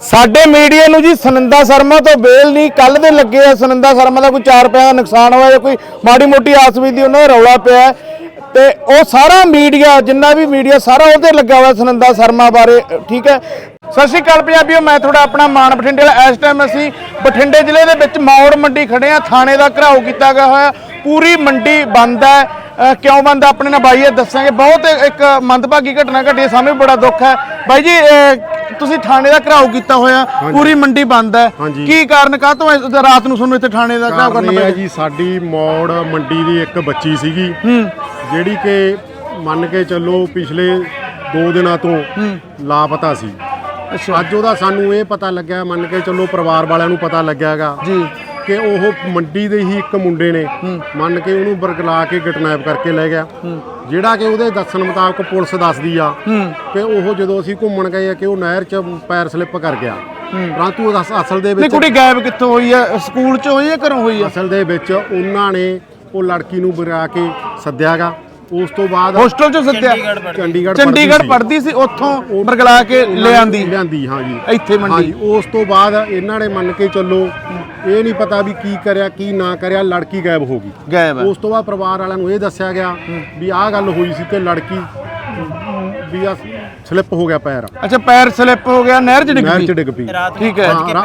ਸਾਡੇ ਮੀਡੀਆ ਨੂੰ ਜੀ ਸੁਨੰਦਾ ਸ਼ਰਮਾ ਤੋਂ ਬੇਲ ਨਹੀਂ ਕੱਲ ਦੇ ਲੱਗੇ ਆ ਸੁਨੰਦਾ ਸ਼ਰਮਾ ਦਾ ਕੋਈ 4 ਰੁਪਏ ਦਾ ਨੁਕਸਾਨ ਹੋਇਆ ਜਾਂ ਕੋਈ ਮਾੜੀ ਮੋਟੀ ਆਸਵੀ ਦੀ ਉਹਨਾਂ ਦਾ ਰੌਲਾ ਪਿਆ ਹੈ। ਤੇ ਉਹ ਸਾਰਾ ਮੀਡੀਆ, ਜਿੰਨਾ ਵੀ ਮੀਡੀਆ, ਸਾਰਾ ਉਹਦੇ ਲੱਗਾ ਹੋਇਆ ਸੁਨੰਦਾ ਸ਼ਰਮਾ ਬਾਰੇ, ਠੀਕ ਹੈ ਸਤਿ ਸ਼੍ਰੀ ਅਕਾਲ ਪੰਜਾਬੀਓ, ਮੈਂ ਤੁਹਾਡਾ ਆਪਣਾ ਮਾਨ ਬਠਿੰਡੇ ਵਾਲਾ, ਇਸ ਟਾਈਮ ਅਸੀਂ ਬਠਿੰਡੇ ਜ਼ਿਲ੍ਹੇ ਦੇ ਵਿੱਚ ਮੌੜ ਮੰਡੀ ਖੜੇ ਆ ਥਾਣੇ ਦਾ ਘਰਾਓ ਕੀਤਾ ਗਿਆ ਹੋਇਆ, ਪੂਰੀ ਮੰਡੀ ਬੰਦ ਹੈ ਕਿਉਂ ਬੰਦ? ਆਪਣੇ ਨਾਲ ਬਾਈ ਇਹ ਦੱਸਾਂਗੇ। ਬਹੁਤ ਇੱਕ ਮੰਦਭਾਗੀ ਘਟਨਾ ਘਟੀ ਹੈ, ਸਾਨੂੰ ਵੀ ਬੜਾ ਦੁੱਖ ਹੈ। ਬਾਈ ਜੀ ਤੁਸੀਂ ਥਾਣੇ ਦਾ ਘਰਾਓ ਕੀਤਾ ਹੋਇਆ। ਪੂਰੀ ਮੰਡੀ ਬੰਦ ਹੈ। ਹਾਂਜੀ। ਕੀ ਕਾਰਨ ਕਾਹ ਤੋਂ ਰਾਤ ਨੂੰ ਤੁਹਾਨੂੰ ਇੱਥੇ ਥਾਣੇ ਦਾ ਘਰਾਓ ਕਾਰਨ ਕਰਨਾ ਇਹ ਹੈ ਪਿਆ ਜੀ ਸਾਡੀ ਮੌੜ ਮੰਡੀ ਦੀ ਇੱਕ ਬੱਚੀ ਸੀਗੀ। ਜਿਹੜੀ ਕਿ ਮੰਨ ਕੇ ਚੱਲੋ ਪਿਛਲੇ 2 ਦਿਨਾਂ ਤੋਂ ਲਾਪਤਾ ਸੀ। ਅੱਛਾ। ਅੱਜ ਉਹਦਾ ਸਾਨੂੰ ਇਹ ਪਤਾ ਲੱਗਿਆ ਮੰਨ ਕੇ ਚੱਲੋ ਪਰਿਵਾਰ ਵਾਲਿਆਂ ਨੂੰ ਪਤਾ ਲੱਗਿਆਗਾ ਜੀ। ਕਿ ਉਹ ਮੰਡੀ ਦੇ ਹੀ ਇੱਕ ਮੁੰਡੇ ਨੇ ਮੰਨ ਕੇ ਉਹਨੂੰ ਬਰਗਲਾ ਕੇ ਕਿਡਨੈਪ ਕਰਕੇ ਲੈ ਗਿਆ। ਜਿਹੜਾ ਕਿ ਉਹਦੇ ਦੱਸਣ ਮੁਤਾਬਕ ਪੁਲਿਸ ਦੱਸਦੀ ਆ ਕਿ ਉਹ ਜਦੋਂ ਅਸੀਂ ਘੁੰਮਣ ਗਏ ਆ ਕਿ ਉਹ ਨਹਿਰ 'ਚ ਪੈਰ ਸਲਿੱਪ ਕਰ ਗਿਆ। ਪਰੰਤੂ ਉਹਦਾ ਅਸਲ ਦੇ ਨਹੀਂ ਵਿੱਚ ਕੁੜੀ ਗਾਇਬ ਕਿੱਥੋਂ ਹੋਈ ਹੈ ਸਕੂਲ ਚ ਹੋਈ ਹੈ ਘਰੋਂ ਹੋਈ ਹੈ ਅਸਲ ਦੇ ਵਿੱਚ ਉਹਨਾਂ ਨੇ ਉਹ ਲੜਕੀ ਨੂੰ ਬੁਰਾ ਕੇ ਸੱਦਿਆਗਾ ਉਸ ਤੋਂ ਬਾਅਦ ਹੋਸਟਲ ਚੋਂ ਸੱਦਿਆ? ਚੰਡੀਗੜ੍ਹ ਚੰਡੀਗੜ੍ਹ ਸੀ। ਪੜ੍ਹਦੀ ਸੀ ਉੱਥੋਂ ਬਰਗਲਾ ਕੇ ਲੈ ਆਂਦੀ ਲਿਆਂਦੀ। ਹਾਂ ਜੀ ਇੱਥੇ ਮੰਡੀ। ਹਾਂਜੀ ਉਸ ਤੋਂ ਬਾਅਦ ਇਹਨਾਂ ਨੇ ਮੰਨ ਕੇ ਚੱਲੋ ਇਹ ਨਹੀਂ ਪਤਾ ਵੀ ਕੀ ਕਰਿਆ ਕੀ ਨਾ ਕਰਿਆ ਲੜਕੀ ਗਾਇਬ ਹੋ ਗਈ। ਗਾਇਬ ਹੈ ਉਸ ਤੋਂ ਬਾਅਦ ਪਰਿਵਾਰ ਵਾਲਿਆਂ ਨੂੰ ਇਹ ਦੱਸਿਆ ਗਿਆ ਵੀ ਆਹ ਗੱਲ ਹੋਈ ਸੀ ਤੇ ਲੜਕੀ ਵੀ ਆ ਸਲਿੱਪ ਹੋ ਗਿਆ ਪੈਰ। ਅੱਛਾ ਪੈਰ ਸਲਿੱਪ ਹੋ ਗਿਆ ਨਹਿਰ ਚ ਡਿੱਗ ਨਹਿਰ 'ਚ ਗਈ ਡਿੱਗ ਪਈ। ਠੀਕ ਹੈ। ਹਾਂ, ਰਾ-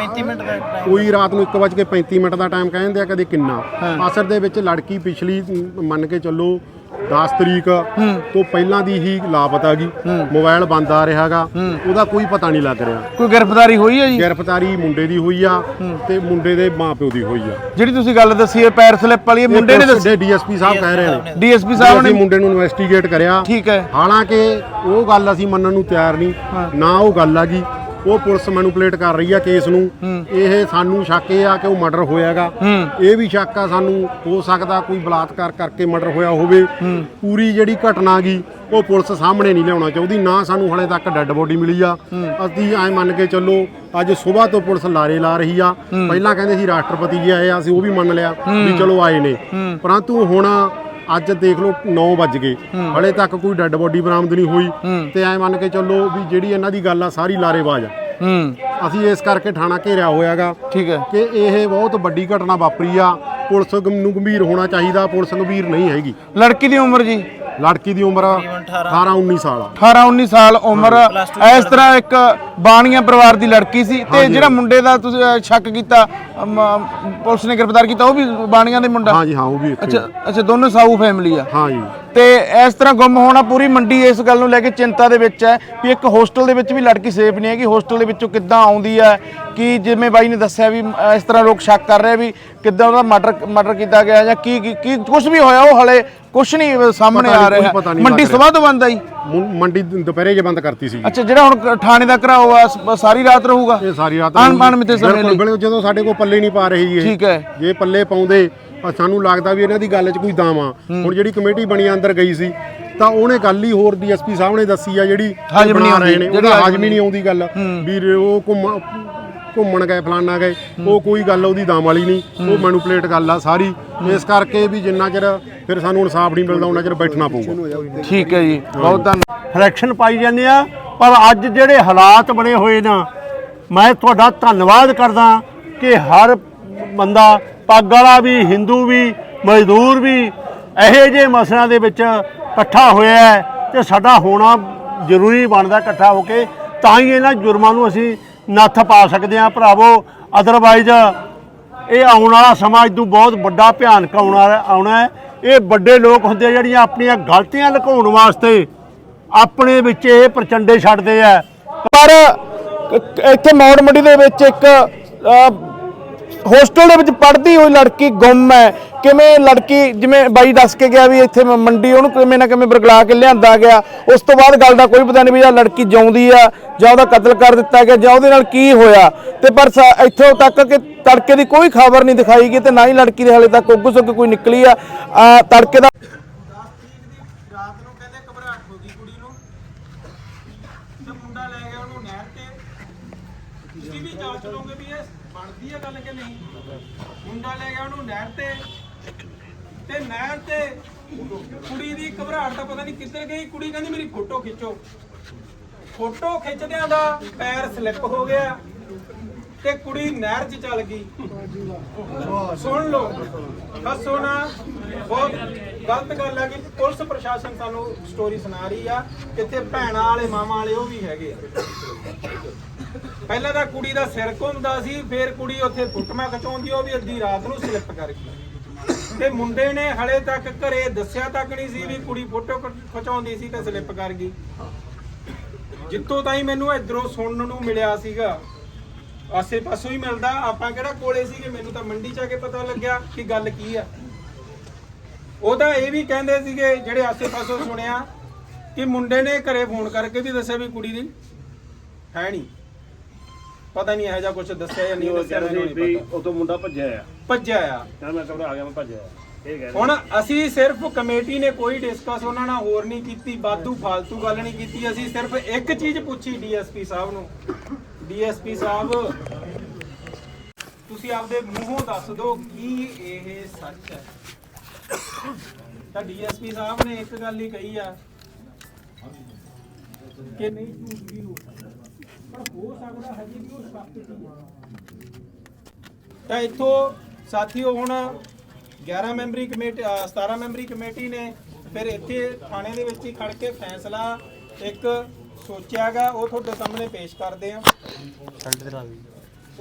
ਕੋਈ ਰਾਤ ਨੂੰ 1:35 ਮਿੰਟ ਦਾ ਟਾਈਮ ਕਹਿੰਦੇ ਆ ਕਦੇ ਕਿੰਨਾ। ਅਸਰ ਦੇ ਵਿੱਚ ਲੜਕੀ ਪਿਛਲੀ ਮੰਨ ਕੇ ਚੱਲੋ 10 ਤਰੀਕ ਤੋਂ ਪਹਿਲਾਂ ਦੀ ਹੀ ਲਾਪਤਾ ਗਈ ਮੋਬਾਈਲ ਬੰਦ ਆ ਰਿਹਾਗਾ ਉਹਦਾ ਕੋਈ ਪਤਾ ਨਹੀਂ ਲੱਗ ਰਿਹਾ। ਕੋਈ ਗ੍ਰਿਫਤਾਰੀ ਹੋਈ ਹੈ ਜੀ? ਗ੍ਰਿਫਤਾਰੀ ਮੁੰਡੇ ਦੀ ਹੋਈ ਆ ਤੇ ਮੁੰਡੇ ਦੇ ਮਾਪਿਓ ਦੀ ਹੋਈ ਆ। ਜਿਹੜੀ ਤੁਸੀਂ ਗੱਲ ਦੱਸੀ ਹੈ ਪੈਰ ਸਲਿੱਪ ਵਾਲੀ ਮੁੰਡੇ ਨੇ ਦੱਸੀ? ਡੀਐਸਪੀ ਸਾਹਿਬ ਕਹਿ ਰਹੇ ਨੇ। ਡੀਐਸਪੀ ਸਾਹਿਬ ਨੇ ਮੁੰਡੇ ਨੂੰ ਇਨਵੈਸਟੀਗੇਟ ਕਰਿਆ। ਠੀਕ ਹੈ। ਹਾਲਾਂਕਿ ਉਹ ਗੱਲ ਅਸੀਂ ਮੰਨਣ ਨੂੰ ਤਿਆਰ ਨਹੀਂ। ਨਾ ਉਹ ਗੱਲ ਆ ਗਈ ਉਹ ਪੁਲਿਸ ਮੈਨੂਪਲੇਟ ਕਰ ਰਹੀ ਆ ਕੇਸ ਨੂੰ। ਇਹ ਸਾਨੂੰ ਸ਼ੱਕ ਇਹ ਆ ਕਿ ਉਹ ਮਰਡਰ ਹੋਇਆਗਾ। ਇਹ ਵੀ ਸ਼ੱਕ ਆ ਸਾਨੂੰ ਹੋ ਸਕਦਾ ਕੋਈ ਬਲਾਤਕਾਰ ਕਰਕੇ ਮਰਡਰ ਹੋਇਆ ਹੋਵੇ। ਪੂਰੀ ਜਿਹੜੀ ਘਟਨਾ ਗਈ ਉਹ ਪੁਲਿਸ ਸਾਹਮਣੇ ਨਹੀਂ ਲਿਆਉਣਾ ਚਾਹੁੰਦੀ। ਨਾ ਸਾਨੂੰ ਹਲੇ ਤੱਕ ਡੈੱਡ ਬੋਡੀ ਮਿਲੀ ਆ। ਅਸੀਂ ਐ ਮੰਨ ਕੇ ਚੱਲੋ ਅੱਜ ਸਵੇਰ ਤੋਂ ਪੁਲਿਸ ਲਾਰੇ ਲਾ ਰਹੀ ਆ। ਪਹਿਲਾਂ ਕਹਿੰਦੇ ਸੀ ਰਾਸ਼ਟਰਪਤੀ ਜੀ ਆਏ ਆ ਅਸੀਂ ਉਹ ਵੀ ਮੰਨ ਲਿਆ ਵੀ ਚਲੋ ਆਏ ਨੇ। ਪਰੰਤੂ ਹੁਣ ਅੱਜ ਦੇਖ ਲਓ 9 ਵੱਜ ਗਏ। ਹਲੇ ਤੱਕ ਕੋਈ ਡੈੱਡ ਬੋਡੀ ਬਰਾਮਦ ਨਹੀਂ ਹੋਈ ਤੇ ਐ ਮੰਨ ਕੇ ਚੱਲੋ ਵੀ ਜਿਹੜੀ ਇਹਨਾਂ ਦੀ ਗੱਲ ਆ ਸਾਰੀ ਲਾਰੇਬਾਜ਼ ਆ। ਹੂੰ। ਅਸੀਂ ਇਸ ਕਰਕੇ ਥਾਣਾ ਘੇਰਿਆ ਹੋਇਆਗਾ ਠੀਕ ਹੈ। ਕਿ ਇਹ ਬਹੁਤ ਵੱਡੀ ਘਟਨਾ ਵਾਪਰੀ ਆ। ਪੁਲਿਸ ਨੂੰ ਗੰਭੀਰ ਹੋਣਾ ਚਾਹੀਦਾ ਪੁਲਿਸ ਗੰਭੀਰ ਨਹੀਂ ਹੈਗੀ। ਲੜਕੀ ਦੀ ਉਮਰ ਜੀ? ਲੜਕੀ ਦੀ ਉਮਰ 18 19 ਸਾਲ। ਆ 18 19 ਸਾਲ ਉਮਰ। ਇਸ ਤਰ੍ਹਾਂ ਇੱਕ ਬਾਣੀਆਂ ਪਰਿਵਾਰ ਦੀ ਲੜਕੀ ਸੀ ਤੇ ਜਿਹੜਾ ਮੁੰਡੇ ਦਾ ਤੁਸੀਂ ਸ਼ੱਕ ਕੀਤਾ ਪੁਲਿਸ ਨੇ ਗ੍ਰਿਫਤਾਰ ਕੀਤਾ ਉਹ ਵੀ ਬਾਣੀਆਂ ਦੇ ਮੁੰਡਾ? ਹਾਂਜੀ ਹਾਂ ਉਹ ਵੀ ਇੱਥੇ। ਅੱਛਾ ਅੱਛਾ ਦੋਨੋਂ ਸਾਊ ਫੈਮਿਲੀ ਆ। ਹਾਂ ਜੀ ਤੇ ਇਸ ਤਰ੍ਹਾਂ ਗੁੰਮ ਹੋਣਾ ਪੂਰੀ ਮੰਡੀ ਇਸ ਗੱਲ ਨੂੰ ਲੈ ਕੇ ਚਿੰਤਾ ਦੇ ਵਿੱਚ ਹੈ ਵੀ ਇੱਕ ਹੋਸਟਲ ਦੇ ਵਿੱਚ ਵੀ ਲੜਕੀ ਸੇਫ ਨਹੀਂ ਹੈਗੀ। ਹੋਸਟਲ ਦੇ ਵਿੱਚੋਂ ਕਿੱਦਾਂ ਆਉਂਦੀ ਹੈ? ਕਿ ਜਿਵੇਂ ਬਾਈ ਨੇ ਦੱਸਿਆ ਵੀ ਇਸ ਤਰ੍ਹਾਂ ਲੋਕ ਸ਼ੱਕ ਕਰ ਰਹੇ ਵੀ ਕਿੱਦਾਂ ਉਹਦਾ ਮਰਡਰ ਮਰਡਰ ਕੀਤਾ ਗਿਆ ਜਾਂ ਕੀ ਕੀ- ਕੁਝ ਵੀ ਹੋਇਆ ਉਹ ਹਲੇ ਕੁਝ ਨਹੀਂ ਸਾਹਮਣੇ ਆ ਰਿਹਾ। ਮੰਡੀ। ਸਵੇਰ ਤੋਂ ਬੰਦ ਆਈ ਮੰਡੀ ਦੁਪਹਿਰੇ ਜੇ ਬੰਦ ਕਰਤੀ ਸੀ ਅੱਛਾ ਜਿਹੜਾ ਹੁਣ ਥਾਣੇ ਦਾ ਘਰਾਓ ਆ ਸਾਰੀ ਰਾਤ ਰਹੂਗਾ? ਇਹ ਸਾਰੀ ਰਾਤ ਅਣਬਣ ਮਿੱਥੇ ਸਮੇਂ ਲਈ। ਬਿਲਕੁਲ ਜਦੋਂ ਸਾਡੇ ਕੋਲ ਪੱਲੇ ਨਹੀਂ ਪਾ ਰਹੀ ਇਹ। ਠੀਕ ਹੈ। ਜੇ ਪੱਲੇ ਪਾਉਂਦੇ ਸਾਨੂੰ ਲੱਗਦਾ ਵੀ ਇਹਨਾਂ ਦੀ ਗੱਲ 'ਚ ਕੋਈ ਦਮ ਆ। ਹੁਣ ਜਿਹੜੀ ਕਮੇਟੀ ਬਣੀ ਆ ਅੰਦਰ ਗਈ ਸੀ ਤਾਂ ਉਹਨੇ ਗੱਲ ਹੀ ਹੋਰ ਡੀਐਸਪੀ ਸਾਹਿਬ ਨੇ ਦੱਸੀ ਆ ਜਿਹੜੀ ਹਾਜ਼ਮ ਨਹੀਂ ਆਉਂਦੀ, ਜਿਹੜੀ ਹਾਜ਼ਮ ਹੀ ਨਹੀਂ ਆਉਂਦੀ ਗੱਲ। ਵੀ ਉਹ ਘੁੰਮ ਘੁੰਮਣ ਗਏ ਫਲਾਨਾ ਗਏ ਉਹ ਕੋਈ ਗੱਲ ਉਹਦੀ ਦਮ ਵਾਲੀ ਨਹੀਂ ਉਹ ਮੈਨੂਪਲੇਟ ਗੱਲ ਆ ਸਾਰੀ। ਇਸ ਕਰਕੇ ਵੀ ਜਿੰਨਾ ਚਿਰ ਫਿਰ ਸਾਨੂੰ ਇਨਸਾਫ ਨਹੀਂ ਮਿਲਦਾ ਉਹਨਾਂ ਚਿਰ ਬੈਠਣਾ ਪਊਗਾ। ਠੀਕ ਹੈ ਜੀ ਬਹੁਤ ਧੰਨਵਾਦ ਫਲੈਕਸ਼ਨ ਪਾਈ ਜਾਂਦੇ ਆ ਪਰ ਅੱਜ ਜਿਹੜੇ ਹਾਲਾਤ ਬਣੇ ਹੋਏ ਨਾ ਮੈਂ ਤੁਹਾਡਾ ਧੰਨਵਾਦ ਕਰਦਾ ਕਿ ਹਰ ਬੰਦਾ ਪੱਗ ਵਾਲਾ ਵੀ ਹਿੰਦੂ ਵੀ ਮਜ਼ਦੂਰ ਵੀ ਇਹੋ ਜਿਹੇ ਮਸਲਿਆਂ ਦੇ ਵਿੱਚ ਇਕੱਠਾ ਹੋਇਆ ਹੈ ਤੇ ਸਾਡਾ ਹੋਣਾ ਜ਼ਰੂਰੀ ਬਣਦਾ ਇਕੱਠਾ ਹੋ ਕੇ, ਤਾਂ ਹੀ ਇਹਨਾਂ ਜੁਰਮਾਂ ਨੂੰ ਅਸੀਂ ਨੱਥ ਪਾ ਸਕਦੇ ਹਾਂ। ਭਰਾਵੋ ਅਦਰਵਾਈਜ਼ ਇਹ ਆਉਣ ਵਾਲਾ ਸਮਾਜ ਤੋਂ ਬਹੁਤ ਵੱਡਾ ਭਿਆਨਕ ਆਉਣ ਆਉਣਾ ਹੈ। ਇਹ ਵੱਡੇ ਲੋਕ ਹੁੰਦੇ ਆ ਜਿਹੜੀਆਂ ਆਪਣੀਆਂ ਗਲਤੀਆਂ ਲੁਕਾਉਣ ਵਾਸਤੇ ਆਪਣੇ ਵਿੱਚ ਇਹ ਪ੍ਰਚੰਡੇ ਛੱਡਦੇ ਆ। ਪਰ ਇੱਥੇ ਮੌੜ ਮੰਡੀ ਦੇ ਵਿੱਚ ਇੱਕ ਹੋਸਟਲ ਦੇ ਵਿੱਚ ਪੜ੍ਹਦੀ ਹੋਈ ਲੜਕੀ ਗੁੰਮ ਹੈ। ਕਿਵੇਂ ਲੜਕੀ ਜਿਵੇਂ ਬਾਈ ਦੱਸ ਕੇ ਗਿਆ ਵੀ ਇੱਥੇ ਮੰਡੀ ਉਹਨੂੰ ਕਿਵੇਂ ਨਾ ਕਿਵੇਂ ਬਰਗਲਾ ਕੇ ਲਿਆਂਦਾ ਗਿਆ ਉਸ ਤੋਂ ਬਾਅਦ ਗੱਲ ਦਾ ਕੋਈ ਪਤਾ ਨਹੀਂ ਵੀ ਆ ਲੜਕੀ ਜਿਉਂਦੀ ਆ ਜਾਂ ਉਹਦਾ ਕਤਲ ਕਰ ਦਿੱਤਾ ਗਿਆ ਜਾਂ ਉਹਦੇ ਨਾਲ ਕੀ ਹੋਇਆ। ਤੇ ਪਰ ਇੱਥੋਂ ਤੱਕ ਕਿ ਤੜਕੇ ਦੀ ਕੋਈ ਖਬਰ ਨਹੀਂ ਦਿਖਾਈ ਗਈ ਤੇ ਨਾ ਹੀ ਲੜਕੀ ਦੇ ਹਾਲੇ ਤੱਕ ਉੱਗ ਸੁੱਗ ਕੋਈ ਨਿਕਲੀ ਆ। ਆ, ਤੜਕੇ ਦਾ ਰਾਤ ਨੂੰ ਕਹਿੰਦੇ ਘਬਰਾਹਟ ਹੋ ਗਈ ਕੁੜੀ ਨੂੰ। ਤੇ ਮੁੰਡਾ ਲੈ ਗਿਆ ਉਹਨੂੰ ਨਹਿਰ ਤੇ। ਤੁਸੀਂ ਵੀ ਜਾਂਚ ਲਓਗੇ ਵੀ ਇਹ ਬਣਦੀ ਹੈ ਗੱਲ ਕਿ ਨਹੀਂ? ਮੁੰਡਾ ਲੈ ਗਿਆ ਉਹਨੂੰ ਨਹਿਰ ਤੇ। ਤੇ ਨਹਿਰ ਤੇ ਕੁੜੀ ਦੀ ਘਬਰਾਹਟ ਤਾਂ ਪਤਾ ਨਹੀਂ ਕਿੱਧਰ ਗਈ। ਕੁੜੀ ਕਹਿੰਦੀ ਮੇਰੀ ਫੋਟੋ ਖਿੱਚੋ। ਫੋਟੋ ਖਿੱਚਦਿਆਂ ਦਾ ਪੈਰ ਸਲਿੱਪ ਹੋ ਗਿਆ ਤੇ ਕੁੜੀ ਨਹਿਰ 'ਚ ਚਲ ਗਈ। ਸੁਣ ਲਓ। ਹੱਸੋ ਨਾ ਬਹੁਤ ਗਲਤ ਗੱਲ ਹੈ ਕਿ ਪੁਲਿਸ ਪ੍ਰਸ਼ਾਸਨ ਸਾਨੂੰ ਸਟੋਰੀ ਸੁਣਾ ਰਹੀ ਆ। ਕਿਤੇ ਭੈਣਾਂ ਵਾਲੇ, ਮਾਵਾਂ ਵਾਲੇ ਉਹ ਵੀ ਹੈਗੇ ਆ। ਪਹਿਲਾਂ ਤਾਂ ਕੁੜੀ ਦਾ ਸਿਰ ਘੁੰਮਦਾ ਸੀ, ਫਿਰ ਕੁੜੀ ਉੱਥੇ ਫੁੱਟਮਾ ਖਚਾਉਂਦੀ, ਉਹ ਵੀ ਅੱਧੀ ਰਾਤ ਨੂੰ ਸਲਿੱਪ ਕਰ ਗਈ। ਤੇ ਮੁੰਡੇ ਨੇ ਹਲੇ ਤੱਕ ਘਰੇ ਦੱਸਿਆ ਤੱਕ ਨਹੀਂ ਸੀ ਵੀ ਕੁੜੀ ਫੋਟੋ ਖਚਾਉਂਦੀ ਸੀ ਤੇ ਸਲਿੱਪ ਕਰ ਗਈ। ਜਿੱਤੋਂ ਤਾਈਂ ਮੈਨੂੰ ਇਧਰੋਂ ਸੁਣਨ ਨੂੰ ਮਿਲਿਆ ਸੀਗਾ, ਆਸੇ ਪਾਸੋਂ ਹੀ ਮਿਲਦਾ, ਆਪਾਂ ਕਿਹੜਾ ਕੋਲੇ ਸੀਗੇ, ਮੈਨੂੰ ਤਾਂ ਮੰਡੀ ਚ ਆ ਕੇ ਪਤਾ ਲੱਗਿਆ ਕਿ ਗੱਲ ਕੀ ਆ। ਉਹ ਤਾਂ ਇਹ ਵੀ ਕਹਿੰਦੇ ਸੀਗੇ, ਜਿਹੜੇ ਆਸੇ ਪਾਸੋਂ ਸੁਣਿਆ ਕਿ ਮੁੰਡੇ ਨੇ ਘਰੇ ਫੋਨ ਕਰਕੇ ਵੀ ਦੱਸਿਆ ਵੀ ਕੁੜੀ ਦੀ ਹੈ ਨਹੀਂ ਪਤਾ ਨਹੀਂ ਇਹੋ ਜਿਹਾ ਕੁਝ ਦੱਸਿਆ ਜਾਂ ਨਹੀਂ ਦੱਸਿਆ ਮੈਨੂੰ ਨਹੀਂ ਪਤਾ। ਉਦੋਂ ਮੁੰਡਾ ਭੱਜਿਆ ਆ। ਭੱਜਿਆ ਆ। ਕਹਿੰਦਾ ਮੈਂ ਘਬਰਾ ਗਿਆ ਮੈਂ ਭੱਜਿਆ ਆ। ਇਹ ਕਹਿ ਹੁਣ ਅਸੀਂ ਸਿਰਫ ਕਮੇਟੀ ਨੇ ਕੋਈ ਡਿਸਕਸ ਉਹਨਾਂ ਨਾਲ ਹੋਰ ਨਹੀਂ ਕੀਤੀ ਬਾਦੂ ਫਾਲਤੂ ਗੱਲ ਨਹੀਂ ਕੀਤੀ ਅਸੀਂ ਸਿਰਫ ਇੱਕ ਚੀਜ਼ ਪੁੱਛੀ ਡੀਐਸਪੀ ਸਾਹਿਬ ਨੂੰ। ਡੀਐਸਪੀ ਸਾਹਿਬ ਤੁਸੀਂ ਆਪਦੇ ਮੂੰਹੋਂ ਦੱਸ ਦਿਓ ਕੀ ਇਹ ਸੱਚ ਹੈ। ਤਾਂ ਡੀਐਸਪੀ ਸਾਹਿਬ ਨੇ ਇੱਕ ਗੱਲ ਹੀ ਕਹੀ ਆ ਕਿ ਨਹੀਂ ਝੂਠ ਵੀ ਹੋ ਪਰ ਹੋ ਸਕਦਾ ਹਜੇ ਵੀ ਉਹ ਸੱਚ ਸੀ ਤਾਂ ਇੱਥੋਂ ਸਾਥੀਓ ਹੁਣ 11 ਮੈਂਬਰੀ ਕਮੇਟੀ ਅਹ 17 ਮੈਂਬਰੀ ਕਮੇਟੀ ਨੇ ਫਿਰ ਇੱਥੇ ਥਾਣੇ ਦੇ ਵਿੱਚ ਹੀ ਖੜ ਕੇ ਫੈਸਲਾ ਇੱਕ ਸੋਚਿਆਗਾ ਉਹ ਤੁਹਾਡੇ ਸਾਹਮਣੇ ਪੇਸ਼ ਕਰਦੇ ਆ।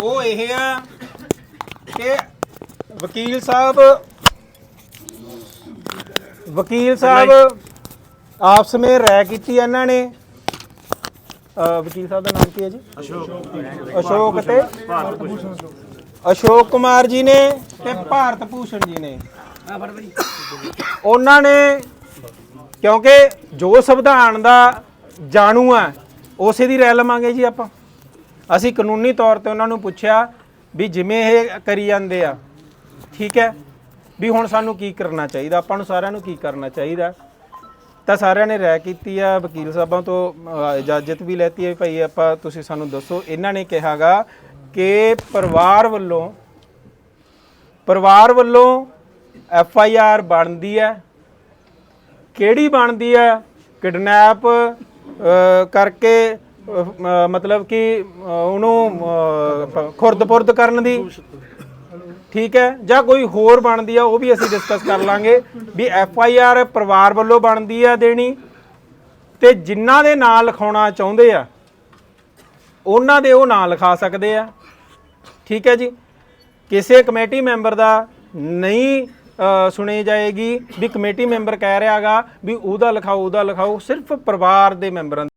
ਉਹ ਇਹ ਆ ਕਿ ਵਕੀਲ ਸਾਹਿਬ ਵਕੀਲ ਸਾਹਿਬ ਆਪਸ ਵਿੱਚ ਰਾਇ ਕੀਤੀ ਇਹਨਾਂ ਨੇ। ਵਕੀਲ ਸਾਹਿਬ ਦਾ ਨਾਮ ਕੀ ਹੈ ਜੀ? ਅਸ਼ੋਕ। ਅਸ਼ੋਕ ਤੇ ਅਸ਼ੋਕ ਕੁਮਾਰ ਜੀ ਨੇ ਤੇ ਭਾਰਤ ਭੂਸ਼ਣ ਜੀ ਨੇ। ਉਹਨਾਂ ਨੇ ਕਿਉਂਕਿ ਜੋ ਸੰਵਿਧਾਨ ਦਾ ਜਾਣੂ ਆ ਉਸੇ ਦੀ ਰਾਇ ਲਵਾਂਗੇ ਜੀ ਆਪਾਂ। ਅਸੀਂ ਕਾਨੂੰਨੀ ਤੌਰ ਤੇ ਉਹਨਾਂ ਨੂੰ ਪੁੱਛਿਆ ਵੀ ਜਿਵੇਂ ਇਹ ਕਰੀ ਜਾਂਦੇ ਆ ਠੀਕ ਹੈ? ਵੀ ਹੁਣ ਸਾਨੂੰ ਕੀ ਕਰਨਾ ਚਾਹੀਦਾ? ਆਪਾਂ ਨੂੰ ਸਾਰਿਆਂ ਨੂੰ ਕੀ ਕਰਨਾ ਚਾਹੀਦਾ? ਤਾਂ ਸਾਰਿਆਂ ਨੇ ਰਾਇ ਕੀਤੀ ਆ ਵਕੀਲ ਸਾਹਿਬਾਂ ਤੋਂ ਅ, ਇਜਾਜ਼ਤ ਵੀ ਲੈਤੀ ਹੈ ਭਾਈ ਆਪਾਂ ਤੁਸੀਂ ਸਾਨੂੰ ਦੱਸੋ ਇਹਨਾਂ ਨੇ ਕਿਹਾਗਾ ਕਿ ਪਰਿਵਾਰ ਵੱਲੋਂ ਪਰਿਵਾਰ ਵੱਲੋਂ ਐਫ ਆਈ ਆਰ ਬਣਦੀ ਹੈ। ਕਿਹੜੀ ਬਣਦੀ ਹੈ? ਕਿਡਨੈਪ ਕਰਕੇ ਅ, ਮ- ਮਤਲਬ ਕਿ ਅ, ਉਹਨੂੰ ਖੁਰਦ-ਪੁਰਦ ਕਰਨ ਦੀ। ਠੀਕ ਹੈ? ਜਾਂ ਕੋਈ ਹੋਰ ਬਣਦੀ ਆ, ਉਹ ਵੀ ਅਸੀਂ ਡਿਸਕਸ ਕਰ ਲਾਂਗੇ ਵੀ ਐਫ ਆਈ ਆਰ ਪਰਿਵਾਰ ਵੱਲੋਂ ਬਣਦੀ ਆ ਦੇਣੀ ਤੇ ਜਿਨ੍ਹਾਂ ਦੇ ਨਾਂ ਲਿਖਾਉਣਾ ਚਾਹੁੰਦੇ ਆ, ਉਹਨਾਂ ਦੇ ਉਹ ਨਾਂ ਲਿਖਾ ਸਕਦੇ ਆ। ਠੀਕ ਹੈ ਜੀ? ਕਿਸੇ ਕਮੇਟੀ ਮੈਂਬਰ ਦਾ ਨਹੀਂ ਸੁਣੀ ਜਾਏਗੀ ਵੀ ਕਮੇਟੀ ਮੈਂਬਰ ਕਹਿ ਰਿਹਾਗਾ ਵੀ ਉਹਦਾ ਲਿਖਾਓ ਉਹਦਾ ਲਿਖਾਓ, ਸਿਰਫ ਪਰਿਵਾਰ ਦੇ ਮੈਂਬਰਾਂ